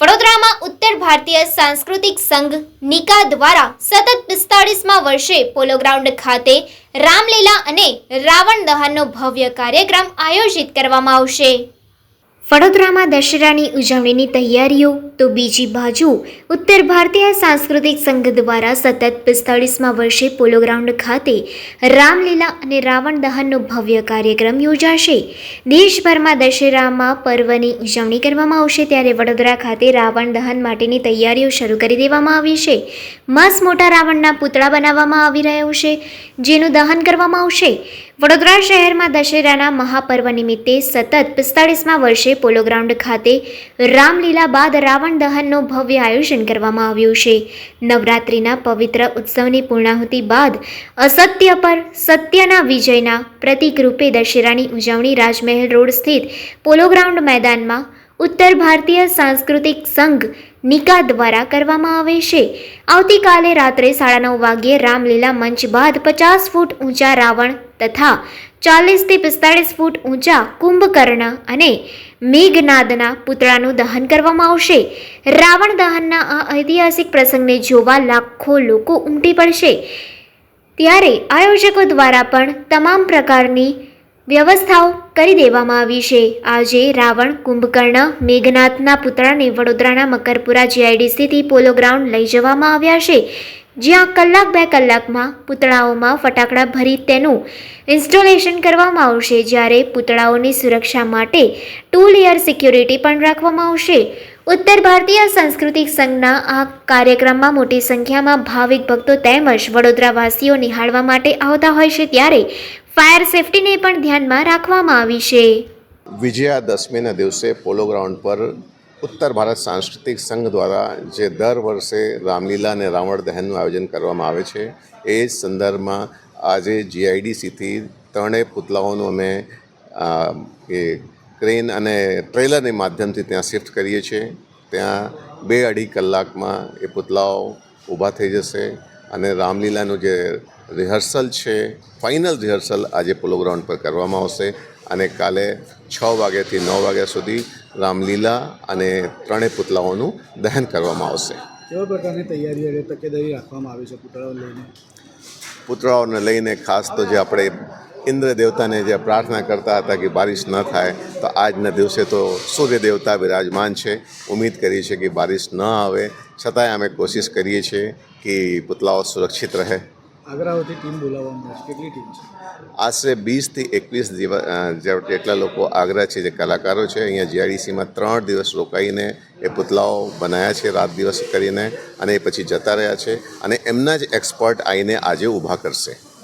વડોદરામાં ઉત્તર ભારતીય સાંસ્કૃતિક સંઘ નિકા દ્વારા સતત પિસ્તાળીસમાં વર્ષે પોલો ગ્રાઉન્ડ ખાતે રામલીલા અને રાવણ દહનનો ભવ્ય કાર્યક્રમ આયોજિત કરવામાં આવશે. વડોદરામાં દશેરાની ઉજવણીની તૈયારીઓ, તો બીજી બાજુ ઉત્તર ભારતીય સાંસ્કૃતિક સંઘ દ્વારા સતત પિસ્તાળીસમાં વર્ષે પોલો ગ્રાઉન્ડ ખાતે રામલીલા અને રાવણ દહનનો ભવ્ય કાર્યક્રમ યોજાશે. દેશભરમાં દશેરામાં પર્વની ઉજવણી કરવામાં આવશે, ત્યારે વડોદરા ખાતે રાવણ દહન માટેની તૈયારીઓ શરૂ કરી દેવામાં આવી છે. મસ મોટા રાવણના પૂતળા બનાવવામાં આવી રહ્યો છે, જેનું દહન કરવામાં આવશે. વડોદરા શહેરમાં દશેરાના મહાપર્વ નિમિત્તે સતત પિસ્તાળીસમાં વર્ષે પોલો ગ્રાઉન્ડ ખાતે રામલીલા બાદ રાવણ દહનનું ભવ્ય આયોજન કરવામાં આવ્યું છે. નવરાત્રિના પવિત્ર ઉત્સવની પૂર્ણાહુતિ બાદ અસત્ય પર સત્યના વિજયના પ્રતિકરૂપે દશેરાની ઉજવણી રાજમહેલ રોડ સ્થિત પોલો ગ્રાઉન્ડ મેદાનમાં ઉત્તર ભારતીય સાંસ્કૃતિક સંઘ નિકા દ્વારા કરવામાં આવે છે. આવતીકાલે રાત્રે સાડા નવ વાગ્યે રામલીલા મંચ બાદ પચાસ ફૂટ ઊંચા રાવણ તથા ચાલીસથી પિસ્તાળીસ ફૂટ ઊંચા કુંભકર્ણ અને મેઘનાદના પુતળાનું દહન કરવામાં આવશે. રાવણ દહનના આ ઐતિહાસિક પ્રસંગને જોવા લાખો લોકો ઉમટી પડશે. ત્યારે આયોજકો દ્વારા પણ તમામ પ્રકારની વ્યવસ્થાઓ કરી દેવામાં આવી છે. આજે રાવણ, કુંભકર્ણ, મેઘનાથના પુતળાને વડોદરાના મકરપુરા જીઆઈડીસીથી પોલો ગ્રાઉન્ડ લઈ જવામાં આવ્યા છે. જ્યાં કલાક બે કલાકમાં પુતળાઓમાં ફટાકડા ભરી તેનું ઇન્સ્ટોલેશન કરવામાં આવશે, જ્યારે પુતળાઓની સુરક્ષા માટે ટુ લેયર સિક્યુરિટી પણ રાખવામાં આવશે. ઉત્તર ભારતીય સાંસ્કૃતિક સંઘના આ કાર્યક્રમમાં મોટી સંખ્યામાં ભાવિક ભક્તો તેમજ વડોદરાવાસીઓ નિહાળવા માટે આવતા હોય છે, ત્યારે ફાયર સેફટીને પણ ધ્યાનમાં રાખવામાં આવી છે. વિજયા દશમીના દિવસે પોલો ગ્રાઉન્ડ પર ઉત્તર ભારત સાંસ્કૃતિક સંઘ દ્વારા જે દર વર્ષે રામલીલા અને રાવણ દહનનું આયોજન કરવામાં આવે છે, એ સંદર્ભમાં આજે જીઆઈડીસીથી ત્રણેય પુતલાઓનું અમે એ ક્રેન અને ટ્રેલરની માધ્યમથી ત્યાં શિફ્ટ કરીએ છીએ. ત્યાં બે અઢી કલાકમાં એ પુતલાઓ ઊભા થઈ જશે અને રામલીલાનું જે રિહર્સલ છે, ફાઇનલ રિહર્સલ આજે પોલો ગ્રાઉન્ડ પર કરવામાં આવશે. અને કાલે છ વાગ્યાથી નવ વાગ્યા સુધી રામલીલા અને ત્રણેય પુતલાઓનું દહન કરવામાં આવશે. કેવા પ્રકારની તૈયારી અને તકેદારી રાખવામાં આવી છે પુતળાઓ લઈને? પુતળાઓને લઈને ખાસ તો જે આપણે ઇન્દ્ર દેવતાને જે પ્રાર્થના કરતા હતા કે બારિશ ન થાય તો આજના દિવસે તો સૂર્ય દેવતા વિરાજમાન છે. ઉમ્મીદ કરીએ છીએ કે બારિશ ન આવે. છતાંય અમે કોશિશ કરીએ છીએ કે પુતળાઓ સુરક્ષિત રહે. આગ્રાઓથી ટીમ બોલાવવામાં આવશે. કેટલી ટીમ છે? આશરે વીસથી એકવીસ દિવસ જેટલા લોકો આગ્રા છે, જે કલાકારો છે, અહીંયા જીઆઈડીસીમાં ત્રણ દિવસ રોકાઈને એ પુતલાઓ બનાવ્યા છે, રાત દિવસ કરીને અને એ પછી જતા રહ્યા છે અને એમના જ એક્સપર્ટ આવીને આજે ઊભા કરશે.